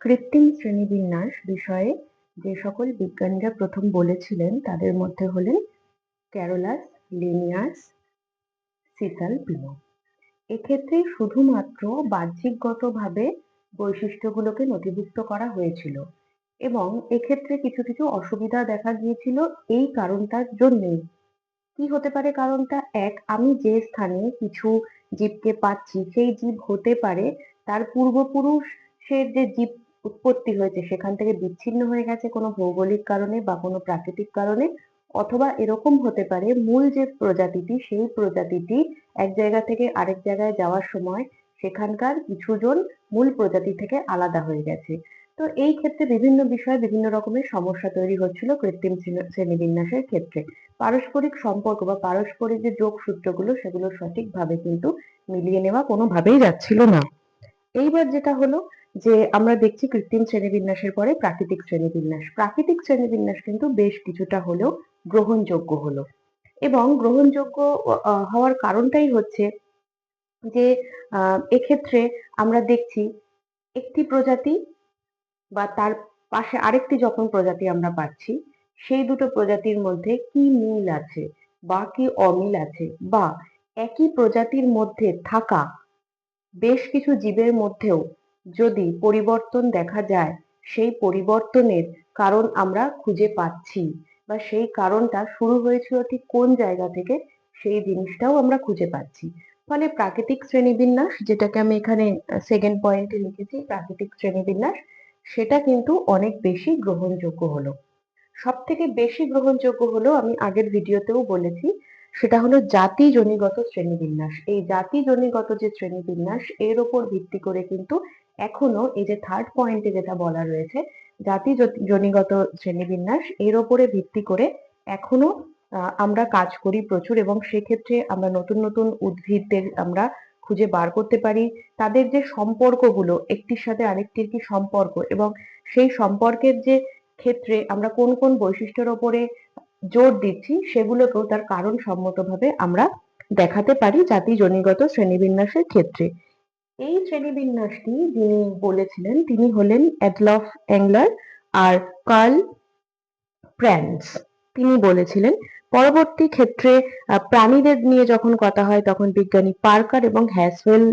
কৃত্রিম শ্রেণীবিন্যাস বিষয়ে যে সকল বিজ্ঞানীরা প্রথম বলেছিলেন, তাদের মধ্যে হলেন ক্যারোলাস, লিনিয়াস সিসাল পিনো এক্ষেত্রে শুধুমাত্র বাহ্যিকগতভাবে বৈশিষ্ট্যগুলোকে নথিভুক্ত করা হয়েছিল এবং এক্ষেত্রে কিছু কিছু অসুবিধা দেখা গিয়েছিল এই কারণটার জন্যেই। কি হতে পারে কারণটা? এক, আমি যে স্থানে কিছু জীবকে পাচ্ছি, সেই জীব হতে পারে, তার পূর্বপুরুষের যে জীব উৎপত্তি হয়েছে, সেখান থেকে বিচ্ছিন্ন হয়ে গেছে কোনো ভৌগোলিক কারণে বা কোনো প্রাকৃতিক কারণে, অথবা এরকম হতে পারে মূল যে প্রজাতিটি, সেই প্রজাতিটি এক জায়গা থেকে আরেক জায়গায় যাওয়ার সময় সেখানকার কিছুজন মূল প্রজাতি থেকে আলাদা হয়ে গেছে। তো এই ক্ষেত্রে বিভিন্ন বিষয়ে বিভিন্ন রকমের সমস্যা তৈরি হচ্ছিল কৃত্রিম শ্রেণীবিন্যাসের ক্ষেত্রে। পারস্পরিক সম্পর্ক বা পারস্পরিক যে যোগসূত্রগুলো, সেগুলো সঠিকভাবে কিন্তু মিলিয়ে নেওয়া কোনোভাবেই যাচ্ছিল না। এইবার যেটা হলো যে আমরা দেখছি কৃত্রিম শ্রেণীবিন্যাসের পরে প্রাকৃতিক শ্রেণীবিন্যাস। প্রাকৃতিক শ্রেণীবিন্যাস কিন্তু বেশ কিছুটা হলেও গ্রহণযোগ্য হলো। এবং গ্রহণযোগ্য হওয়ার কারণটাই হচ্ছে যে এক্ষেত্রে আমরা দেখছি একটি প্রজাতি বা তার পাশে আরেকটি যখন প্রজাতি আমরা পাচ্ছি, সেই দুটো প্রজাতির মধ্যে কি মিল আছে বা কি অমিল আছে বা একই প্রজাতির মধ্যে থাকা বেশ কিছু জীবের মধ্যেও যদি পরিবর্তন দেখা যায়, সেই পরিবর্তনের কারণ আমরা খুঁজে পাচ্ছি বা সেই কারণটা শুরু হয়েছিল ঠিক কোন জায়গা থেকে, সেই জিনিসটাও আমরা খুঁজে পাচ্ছি। ফলে প্রাকৃতিক শ্রেণীবিন্যাস, যেটাকে আমি এখানে সেকেন্ড পয়েন্টে লিখেছি, প্রাকৃতিক শ্রেণীবিন্যাস, সেটা কিন্তু অনেক বেশি গ্রহণযোগ্য হলো। সব থেকে বেশি গ্রহণযোগ্য হলো আমি আগের ভিডিওতেও বলেছি সেটা হলো জাতি জনিগত শ্রেণীবিন্যাস। এই জাতি জনিগত যে শ্রেণীবিন্যাস, এর ওপর ভিত্তি করে কিন্তু এখনও এই যে থার্ড পয়েন্টে যেটা বলা রয়েছে, জাতি জনিগত শ্রেণীবিন্যাস, এর ওপরে ভিত্তি করে এখনও আমরা কাজ করি প্রচুর এবং সেক্ষেত্রে আমরা নতুন নতুন উদ্ভিদদের আমরা খুঁজে বার করতে পারি। তাদের যে সম্পর্কগুলো, একটির সাথে আরেকটির কি সম্পর্ক এবং সেই সম্পর্কের যে ক্ষেত্রে আমরা কোন কোন বৈশিষ্ট্যের ওপরে জোর দিচ্ছি, সেগুলোকেও তার কারণ সম্মতভাবে আমরা দেখাতে পারি জাতি জনিগত শ্রেণীবিন্যাসের ক্ষেত্রে। এই শ্রেণীবিন্যাসটি যিনি বলেছিলেন, তিনি হলেন অ্যাডলফ অ্যাংলার আর কার্ল প্র্যান্স। তিনি বলেছিলেন, পরবর্তী ক্ষেত্রে প্রাণীদের নিয়ে যখন কথা হয়, তখন বিজ্ঞানী পার্কার এবং হ্যাসওয়েল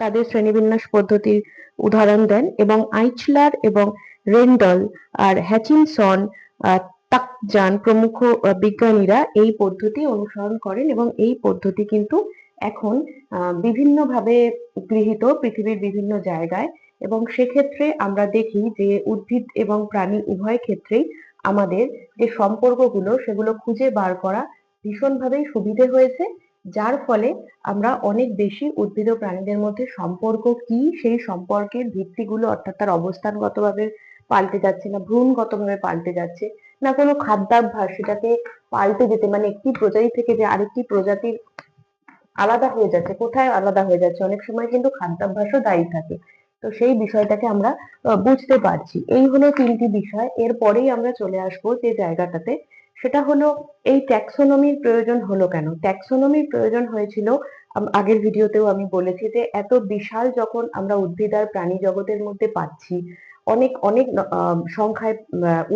তাদের শ্রেণীবিন্যাস পদ্ধতির উদাহরণ দেন এবং আইচলার এবং রেন্ডল আর হ্যাচিনসন তাকজান প্রমুখ বিজ্ঞানীরা এই পদ্ধতি অনুসরণ করেন এবং এই পদ্ধতি কিন্তু এখন বিভিন্নভাবে গৃহীত পৃথিবীর বিভিন্ন জায়গায়। এবং সেক্ষেত্রে আমরা দেখি যে উদ্ভিদ এবং প্রাণী উভয় ক্ষেত্রেই আমাদের যে সম্পর্কগুলো, সেগুলো খুঁজে বার করা ভীষণভাবেই সুবিধে হয়েছে, যার ফলে আমরা অনেক বেশি উদ্ভিদ ও প্রাণীদের মধ্যে সম্পর্ক কি, সেই সম্পর্কের ভিত্তিগুলো অর্থাৎ তার অবস্থানগতভাবে পাল্টে যাচ্ছে না, ভ্রূণগতভাবে পাল্টে যাচ্ছে না কোনো খাদ্যাভ্যাস সেটাকে পাল্টে যেতে মানে একটি প্রজাতি থেকে যে আরেকটি প্রজাতির আলাদা হয়ে যাচ্ছে, কোথায় আলাদা হয়ে যাচ্ছে? অনেক সময় কিন্তু খাদ্যাভ্যাসও দায়ী থাকে। তো সেই বিষয়টাকে আমরা বুঝতে পারছি। এই হলো তিনটি বিষয়। এরপরেই আমরা চলে আসব যে জায়গাটাতে। সেটা হলো, এই ট্যাক্সোনমির প্রয়োজন হলো কেন? ট্যাক্সোনমির প্রয়োজন হয়েছিল আগের ভিডিওতেও আমি বলেছি যে এত বিশাল যখন আমরা উদ্ভিদ আর প্রাণী জগতের মধ্যে পাচ্ছি অনেক অনেক সংখ্যায়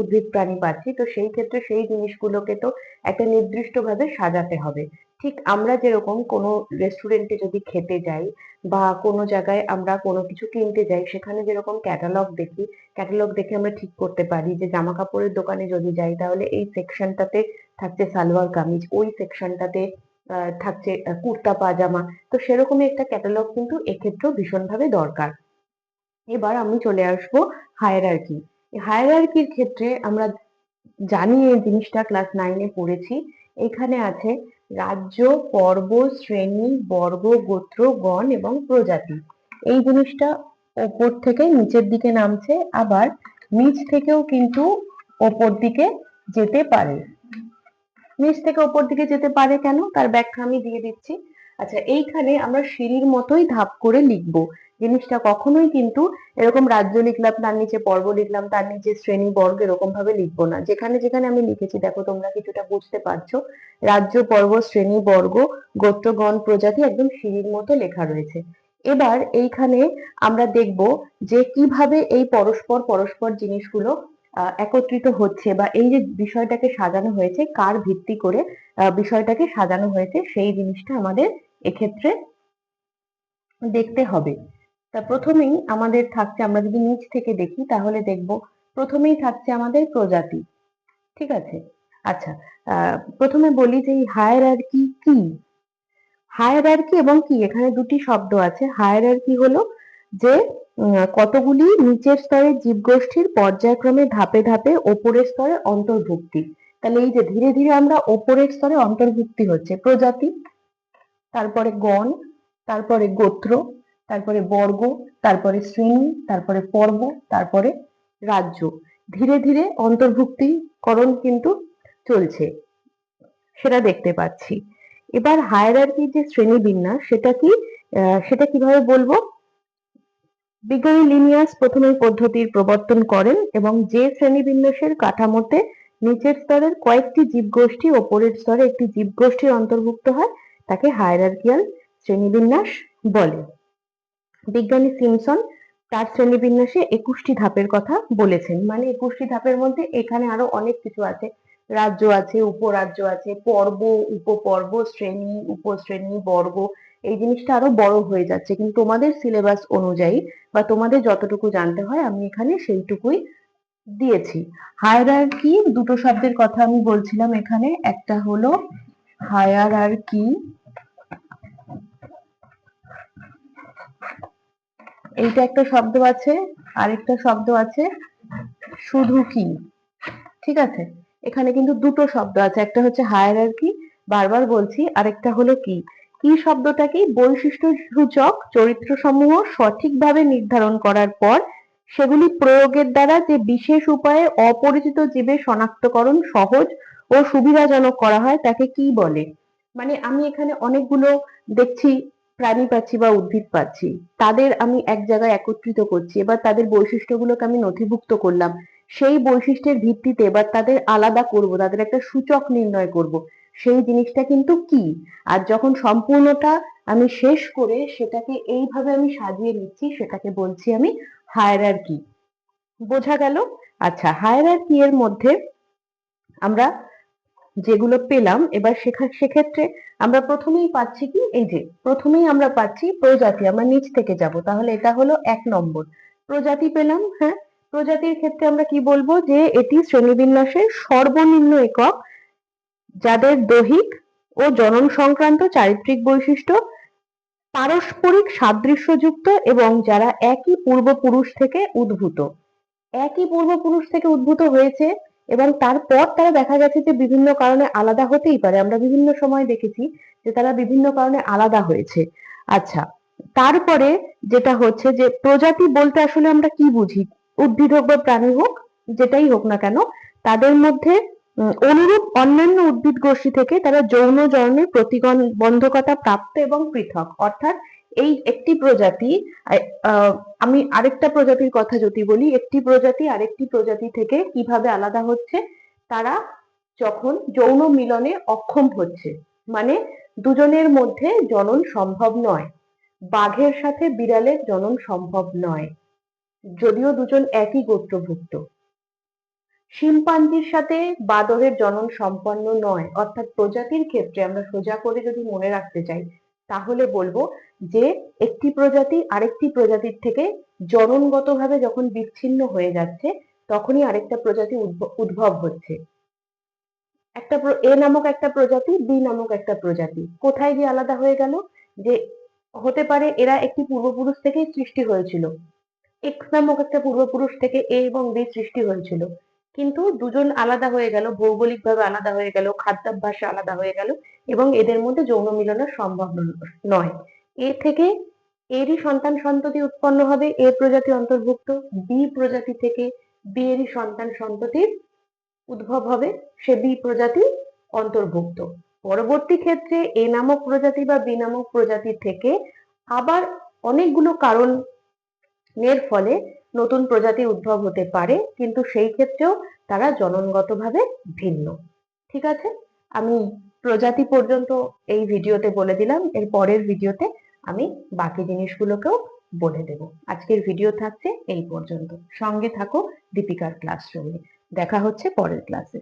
উদ্ভিদ প্রাণী পাচ্ছি। তো সেই ক্ষেত্রে সেই জিনিসগুলোকে তো একটা নির্দিষ্টভাবে সাজাতে হবে। ঠিক আমরা যেরকম কোনো রেস্টুরেন্টে যদি খেতে যাই বা কোনো জায়গায় আমরা কোনো কিছু কিনতে যাই, সেখানে যেরকম ক্যাটালগ দেখি ক্যাটালগ দেখে আমরা ঠিক করতে পারি যে জামা কাপড়ের দোকানে যদি যাই, তাহলে এই সেকশনটাতে থাকছে সালোয়ার কামিজ, ওই সেকশনটাতে থাকছে কুর্তা পাজামা তো সেরকমই একটা ক্যাটালগ কিন্তু এক্ষেত্রেও ভীষণভাবে দরকার। এবার আমি চলে আসব হায়ারার্কি হায়ারার্কির ক্ষেত্রে আমরা জানি এই জিনিসটা ক্লাস নাইনে পড়েছি। এখানে আছে রাজ্য, পর্ব, শ্রেণি, বর্গ, গোত্র, গণ এবং প্রজাতি। এই জিনিসটা ওপর থেকে নিচের দিকে নামছে, আবার নিচ থেকেও কিন্তু ওপর দিকে যেতে পারে। নিচ থেকে ওপর দিকে যেতে পারে কেন? তার ব্যাখ্যা আমি দিয়ে দিচ্ছি। আচ্ছা এইখানে আমরা সিঁড়ির মতোই ধাপ করে লিখব। জিনিসটা কখনোই কিন্তু এরকম রাজ্য লিখলাম, তার নিচে পর্ব লিখলাম, তার নিচে শ্রেণি বর্গ এরকম ভাবে লিখব না। যেখানে যেখানে আমি লিখেছি, দেখো তোমরা কিছুটা বুঝতে পারছ, রাজ্য, পর্ব, শ্রেণি, বর্গ গোত্রগণ প্রজাতি একদম সিঁড়ির মতো লেখা রয়েছে। এবার এইখানে আমরা দেখব যে কীভাবে এই পরস্পর পরস্পর জিনিসগুলো একত্রিত হচ্ছে বা এই যে বিষয়টাকে সাজানো হয়েছে, কার ভিত্তি করে বিষয়টাকে সাজানো হয়েছে, সেই জিনিসটা আমাদের এক্ষেত্রে দেখতে হবে। তা প্রথমেই আমাদের থাকছে, আমরা যদি নিচ থেকে দেখি তাহলে দেখব প্রথমেই থাকছে আমাদের প্রজাতি, ঠিক আছে? আচ্ছা প্রথমে বলি যে এই হায়ারার্কি কি? হায়ার হায়ারার্কি এবং কি? এখানে দুটি শব্দ আছে। হায়ার হায়ারার্কি হলো যে কতগুলি নিচের স্তরের জীবগোষ্ঠীর পর্যায়ক্রমে ধাপে ধাপে ওপরের স্তরে অন্তর্ভুক্তি। তাহলে এই যে ধীরে ধীরে আমরা ওপরের স্তরে অন্তর্ভুক্তি হচ্ছে প্রজাতি, তারপরে গণ, তারপরে গোত্র তারপরে বর্গ, তারপরে শ্রেণি, তারপরে পর্ব, তারপরে রাজ্য। ধীরে ধীরে অন্তর্ভুক্তিকরণ কিন্তু চলছে, সেটা দেখতে পাচ্ছি। এবার হায়ারার্কির যে শ্রেণীবিন্যাস, সেটা কি সেটা কীভাবে বলব? বিজ্ঞানী লিনিয়াস প্রথমে পদ্ধতির প্রবর্তন করেন এবং যে শ্রেণীবিন্যাসের কাঠামোতে নিচের স্তরের কয়েকটি জীবগোষ্ঠী, ওপরের স্তরে একটি জীবগোষ্ঠীর অন্তর্ভুক্ত হয়, তাকে হায়ারার্কিয়াল শ্রেণীবিন্যাস বলে। বিজ্ঞানী সিমসন তার শ্রেণীবিন্যাসে একুশটি ধাপের কথা বলেছেন। মানে একুশটি ধাপের মধ্যে এখানে আরও অনেক কিছু আছে। রাজ্য আছে, উপরাজ্য আছে, পর্ব, উপপর্ব, শ্রেণি, উপশ্রেণী, বর্গ। এই জিনিসটা আরও বড় হয়ে যাচ্ছে। কিন্তু তোমাদের সিলেবাস অনুযায়ী বা তোমাদের যতটুকু জানতে হয়, আমি এখানে সেইটুকুই দিয়েছি। হায়ারার্কি দুটো শব্দের কথা আমি বলছিলাম এখানে। একটা হলো হায়ারার্কি এইটা একটা শব্দ আছে, আরেকটা শব্দ আছে, শুধু কি? ঠিক আছে? এখানে কিন্তু দুটো শব্দ আছে, একটা হচ্ছে হায়ারার্কি বারবার বলছি, আরেকটা হলো কি? কি শব্দটা কি বৈশিষ্ট্য সূচক চরিত্র সমূহ সঠিকভাবে নির্ধারণ করার পর, সেগুলি প্রয়োগের দ্বারা যে বিশেষ উপায়ে অপরিচিত জীবের শনাক্তকরণ সহজ ও সুবিধাজনক করা হয়, তাকে কি বলে? মানে আমি এখানে অনেকগুলো দেখছি প্রাণী পাচ্ছি বা উদ্ভিদ পাচ্ছি, তাদের আমি এক জায়গায় একত্রিত করছি, এবার তাদের বৈশিষ্ট্যগুলোকে আমি নথিভুক্ত করলাম। সেই বৈশিষ্ট্যের ভিত্তিতে এবার তাদের আলাদা করব, তাদের একটা সূচক নির্ণয় করব, সেই জিনিসটা কিন্তু কি? আর যখন সম্পূর্ণটা আমি শেষ করে সেটাকে এইভাবে আমি সাজিয়ে নিচ্ছি, সেটাকে বলছি আমি হায়ার কি বোঝা গেল? আচ্ছা হায়ারার্কি এর মধ্যে আমরা যেগুলো পেলাম, এবার সেক্ষেত্রে আমরা প্রথমেই পাচ্ছি কি? এই যে, প্রথমেই আমরা পাচ্ছি প্রজাতি, আমরা নিচ থেকে যাব। তাহলে এটা হলো এক নম্বর। প্রজাতি পেলাম হ্যাঁ? প্রজাতির ক্ষেত্রে আমরা কি বলব? যে এটি শ্রেণীবিন্যাসের সর্বনিম্ন একক, যাদের দৈহিক ও জনন সংক্রান্ত চারিত্রিক বৈশিষ্ট্য, পারস্পরিক সাদৃশ্যযুক্ত এবং যারা একই পূর্বপুরুষ থেকে উদ্ভূত। একই পূর্বপুরুষ থেকে উদ্ভূত হয়েছে এবং তারপর তারা দেখা গেছে যে বিভিন্ন কারণে আলাদা হতেই পারে। আমরা বিভিন্ন সময় দেখেছি যে তারা বিভিন্ন কারণে আলাদা হয়েছে। আচ্ছা তারপরে যেটা হচ্ছে যে প্রজাতি বলতে আসলে আমরা কি বুঝি? উদ্ভিদ হোক বা প্রাণী হোক, যেটাই হোক না কেন, তাদের মধ্যে অনুরূপ অন্যান্য উদ্ভিদ গোষ্ঠী থেকে তারা যৌন জন্মের প্রতিবন্ধকতা প্রাপ্ত এবং পৃথক। অর্থাৎ এই একটি প্রজাতি আমি আরেকটা প্রজাতির কথা যদি বলি, একটি প্রজাতি আরেকটি প্রজাতি থেকে কীভাবে আলাদা হচ্ছে? তারা যখন যৌন মিলনে অক্ষম হচ্ছে মানে দুজনের মধ্যে জনন সম্ভব নয়, বাঘের সাথে বিড়ালের জনন সম্ভব নয়, যদিও দুজন একই গোত্রভুক্ত। শিম্পাঞ্জির সাথে বাদরের জনন সম্পন্ন নয়, অর্থাৎ প্রজাতির ক্ষেত্রে আমরা সোজা করে যদি মনে রাখতে চাই তাহলে বলব যে একটি প্রজাতি আরেকটি প্রজাতির থেকে জননগতভাবে যখন বিচ্ছিন্ন হয়ে যাচ্ছে, তখনই আরেকটা প্রজাতি উদ্ভব হচ্ছে। একটা এ নামক একটা প্রজাতি, বি নামক একটা প্রজাতি। কোথায় গিয়ে আলাদা হয়ে গেল? যে হতে পারে এরা একটি পূর্বপুরুষ থেকেই সৃষ্টি হয়েছিল। এক্স নামক একটা পূর্বপুরুষ থেকে এ এবং বি সৃষ্টি হয়েছিল। কিন্তু দুজন আলাদা হয়ে গেল, ভৌগোলিকভাবে আলাদা হয়ে গেল, খাদ্যাভ্যাসে আলাদা হয়ে গেল এবং এদের মধ্যে যৌন মিলনের সম্ভব নয়। এ থেকে এরই সন্তান সন্ততি উৎপন্ন হবে, এ প্রজাতি অন্তর্ভুক্ত, বি প্রজাতি থেকে বি এরই সন্তান সন্ততির উদ্ভব হবে, সে বি প্রজাতি অন্তর্ভুক্ত। পরবর্তী ক্ষেত্রে এ নামক প্রজাতি বা বি নামক প্রজাতি থেকে আবার অনেকগুলো কারণের ফলে নতুন প্রজাতি উদ্ভব হতে পারে, কিন্তু সেই ক্ষেত্রেও তারা জননগতভাবে ভিন্ন। ঠিক আছে? আমি প্রজাতি পর্যন্ত এই ভিডিওতে বলে দিলাম, এর পরের ভিডিওতে আমি বাকি জিনিসগুলোকেও বলে দেব। আজকের ভিডিও থাকছে এই পর্যন্ত। সঙ্গে থাকো দীপিকার ক্লাসরুমে। দেখা হচ্ছে পরের ক্লাসে।